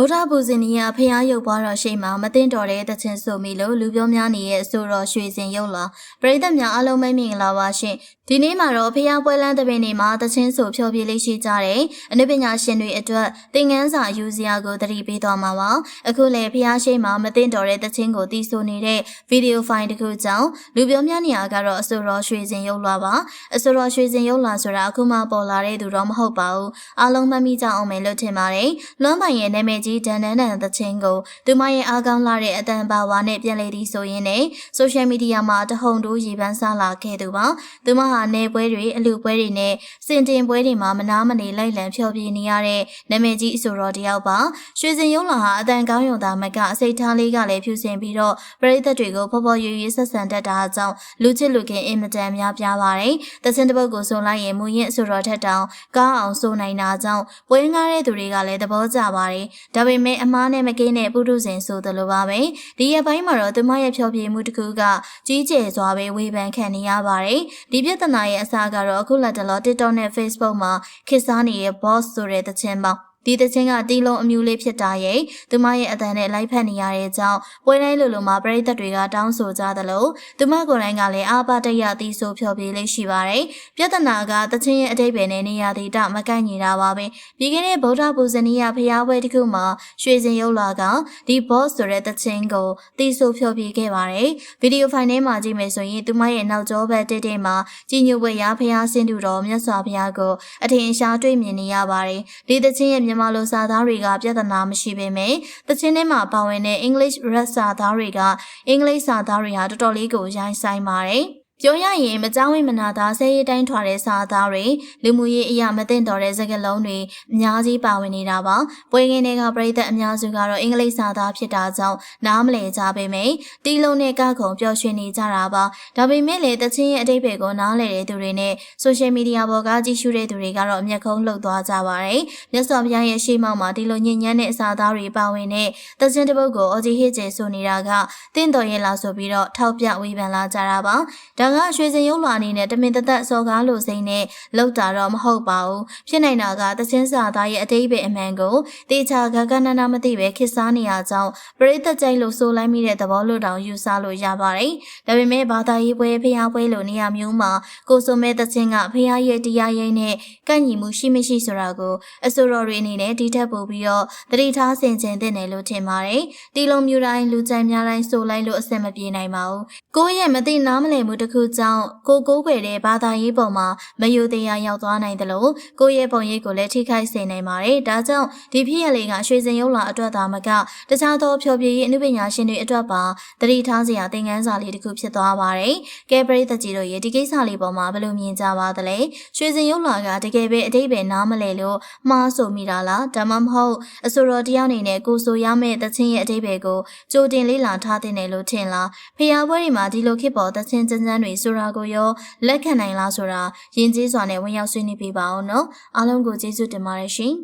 ဗုဒ္ဓဘုဇင်နီယဖျားရုပ်ပွားတော်ရှိမှမသိတော်တဲ့တခြင်းဆိုမိလို့လူပြောများနေရဲ့အဆိုတော်ရွှေစင်ရုပ်လာပရိသတ်များအားလုံးမိတ်မင်္ဂလာပါရှင် ဒီနေ့မှာတော့ဖျားပွဲလန်းတဲ့ပင်နေမှာတခြင်းဆိုဖျော်ဖြေလေးရှိကြတယ်အနုပညာရှင်တွေအတွက်သင်ငန်းစာယူစရာကိုသတိပေးသွားမှာပါအခုလေဖျားရှိမှမသိတော်တဲ့တခြင်းကိုတီးဆိုနေတဲ့ဗီဒီယိုဖိုင်တစ်ခုကြောင့်လူပြောများနေရကတော့အဆိုတော်ရွှေစင်ရုပ်လာပါအဆိုတော်ရွှေစင်ရုပ်လာဆိုတာအခုမှပေါ်လာတဲ့သူတော့မဟုတ်ပါဘူးအားလုံးမှတ်မိကြအောင်မယ်လို့ထင်ပါတယ်လွမ်းပိုင်ရဲ့နာမည်ကြီးဒန်ဒန်နန်သချင်းကိုသူမရဲ့အားကောင်းလာတဲ့အတန်ပါဝါနဲ့ပြန်လည်ပြီးဆိုရင်းနဲ့ဆိုရှယ်မီဒီယာမှာတဟုန်တိုးရေပန်းစားလာခဲ့သူပါသူမဟာနေပွဲတွေအလူပွဲတွေနဲ့စင်တင်ပွဲတွေမှာမနာမနေလိုက်လံဖျော်ဖြေနေရတဲ့နာမည်ကြီးအဆိုတော်တယောက်ပါရွှေစင်ရုံးလာဟာအတန်ကောင်းရုံသာမကအစိတ်ထားလေးကလည်းဖြူစင်ပြီးတော့ပရိသတ်တွေကိုဖော်ဖော်ရွရွဆက်ဆံတတ်တာအကြောင်းလူချစ်လူခင်အင်မတန်များပြားပါတယ်တစင်တစ်ပုတ်ကိုဆိုလိုက်ရင်မူရင်အဆိုတော်ထက်တောင်ကားအောင်ဆိုနိုင်တာကြောင့်ပွဲငားတဲ့သူတွေကလည်းသဘောကျပါတယ်ဒါပေမဲ့အမားနဲ့မကင်းတဲ့ပုထုဇဉ်ဆိုသလိုပါပဲဒီရက်ပိုင်းမှာတော့သူမရဲ့ဖျော်ဖြေမှုတစ်ခုကကြီးကျယ်စွာပဲဝေဖန်ခံနေရပါတယ်ဒီပြဿနာရဲ့အစကတော့အခုလက်တလော TikTok နဲ့ Facebook မှာခေတ်စားနေတဲ့ boss ဆိုတဲ့သချင်းပေါင်း ဒီတချင်းကတီးလုံးအမျိုးလေးဖြစ်တာရဲ့သူမရဲ့အတန်နဲ့လိုက်ဖက်နေရတဲ့ကြောင့်ပွဲတိုင်းလိုလိုမှာပရိသတ်တွေကတောင်းဆိုကြသလိုသူမကိုယ်တိုင်ကလည်းအာပါတရတီးဆိုဖျော်ဖြေလေးရှိပါတယ်ပြဿနာကတချင်းရဲ့အတိတ်ပဲနဲ့နေရာဒေတာမကိုက်ညီတာပါပဲပြီးခဲ့တဲ့ဗုဒ္ဓဘုဇနီယဖျားပွဲတစ်ခုမှာရွှေစင်ရုပ်လာကဒီ boss ဆိုတဲ့တချင်းကိုတီးဆိုဖျော်ဖြေခဲ့ပါတယ်ဗီဒီယိုဖိုင်ထဲမှာကြည့်မယ်ဆိုရင်သူမရဲ့နောက်ကျောဘက်တိတ်တိတ်မှာကြီးညိုဝဲရဖျားဆင်းတူတော်မြတ်စွာဘုရားကိုအထင်ရှားတွေ့မြင်နေရပါတယ်ဒီတချင်းရဲ့မြန်မာလိုစာသားတွေကပြဿနာမရှိပေမဲ့တချင်းထဲမှာပါဝင်တဲ့ English rap စာသားတွေကအင်္ဂလိပ်စာသားတွေဟာတော်တော်လေးကိုရိုင်းဆိုင်ပါတယ် ပြောရရင်မကြောင်းဝိမနာသားဆဲရေးတိုင်းထွာတဲ့စာသားတွေလူမှုရေးအရာမသိတော်တဲ့စကားလုံးတွေအများကြီးပါဝင်နေတာပါပွဲခင်းတွေကပြည်သက်အများစုကတော့အင်္ဂလိပ်စာသားဖြစ်တာကြောင့်နားမလည်ကြပေမယ့်တီးလုံးနဲ့ကခုံပျော်ရွှင်နေကြတာပါဒါပေမဲ့လည်းတချင်းရဲ့အတိတ်ဘယ်ကိုနားလည်တဲ့သူတွေနဲ့ဆိုရှယ်မီဒီယာပေါ်ကကြည့်ရှုတဲ့သူတွေကတော့အမျက်ခုံးလှုပ်သွားကြပါတယ်မြတ်စွာဘုရားရဲ့ရှေ့မှောက်မှာဒီလိုညဉ့်ညမ်းတဲ့အစာသားတွေပါဝင်တဲ့တချင်းတစ်ပုတ်ကိုအော်ဂျီဟစ်ကျဲဆိုနေတာကတင့်တော်ရဲ့လားဆိုပြီးတော့ထောက်ပြဝေဖန်လာကြတာပါဒါကရွှေစင်ရုံးလွာအနေနဲ့တမင်တသက်စော်ကားလိုစိမ့်နဲ့လောက်တာတော့မဟုတ်ပါဘူးဖြစ်နိုင်တာကတချင်းစာသားရဲ့အတိတ်ပဲအမှန်ကိုတေချာဂဂနနာမသိပဲခစ်စားနေရကြောင်းပရိသတ်ကြိုက်လို့ဆိုလိုက်မိတဲ့သဘောလို့တောင်ယူဆလို့ရပါတယ်ဒါပေမဲ့ဘာသာရေးပွဲဖျားပွဲလိုနေရာမျိုးမှာကိုစုံမဲ့တချင်းကဖျားရဲ့တရားရိပ်နဲ့ကန့်ညီမှုရှိမရှိဆိုတာကိုအဆိုတော်တွေအနေနဲ့ဒီထက်ပိုပြီးတော့တတိထားဆင်ခြင်တဲ့နယ်လို့ထင်ပါတယ်တီလုံးမျိုးတိုင်းလူကြိုက်များတိုင်းဆိုလိုက်လို့အဆင်မပြေနိုင်ပါဘူးကိုယ့်ရဲ့မသိနားမလည်မှုတစ်ခုကြောင့်ကိုကိုးကွယ်တဲ့ဘာသာရေးပုံမှာမယိုတရားရောက်သွားနိုင်တယ်လို့ကိုယ့်ရဲ့ပုံရိပ်ကိုလည်းထိခိုက်စေနိုင်ပါတယ်ဒါကြောင့်ဒီဖြစ်ရလေးကရွှေစင်ရုံလာအတွက်သာမကတခြားသောဖြောပြရေးအမှုပညာရှင်တွေအတွက်ပါတတိထားစရာသင်ခန်းစာလေးတစ်ခုဖြစ်သွားပါတယ်ကဲပရိသတ်ကြီးတို့ရဲ့ဒီကိစ္စလေးပေါ်မှာဘယ်လိုမြင်ကြပါသလဲရွှေစင်ရုံလာကတကယ်ပဲအတိတ်ပဲနားမလဲလို့မှားဆိုမိတာလားဒါမှမဟုတ်အဆိုတော်တရားအနေနဲ့ကိုဆိုရမယ့်တခြင်းရဲ့အတိတ်ပဲကိုကြိုတင်လေးလာထားတဲ့နယ်လို့ထင်လားဖျားပွဲတွေမှာဒီလိုခေတ်ပေါ်တခြင်းကျန်းကျန်းတွေဆိုတာကိုရောလက်ခံနိုင်လားဆိုတာယဉ်ကျေးစွာနဲ့ဝင်ရောက်ဆွေးနွေးပြပါအောင်နော်အားလုံးကိုကျေးဇူးတင်ပါတယ်ရှင်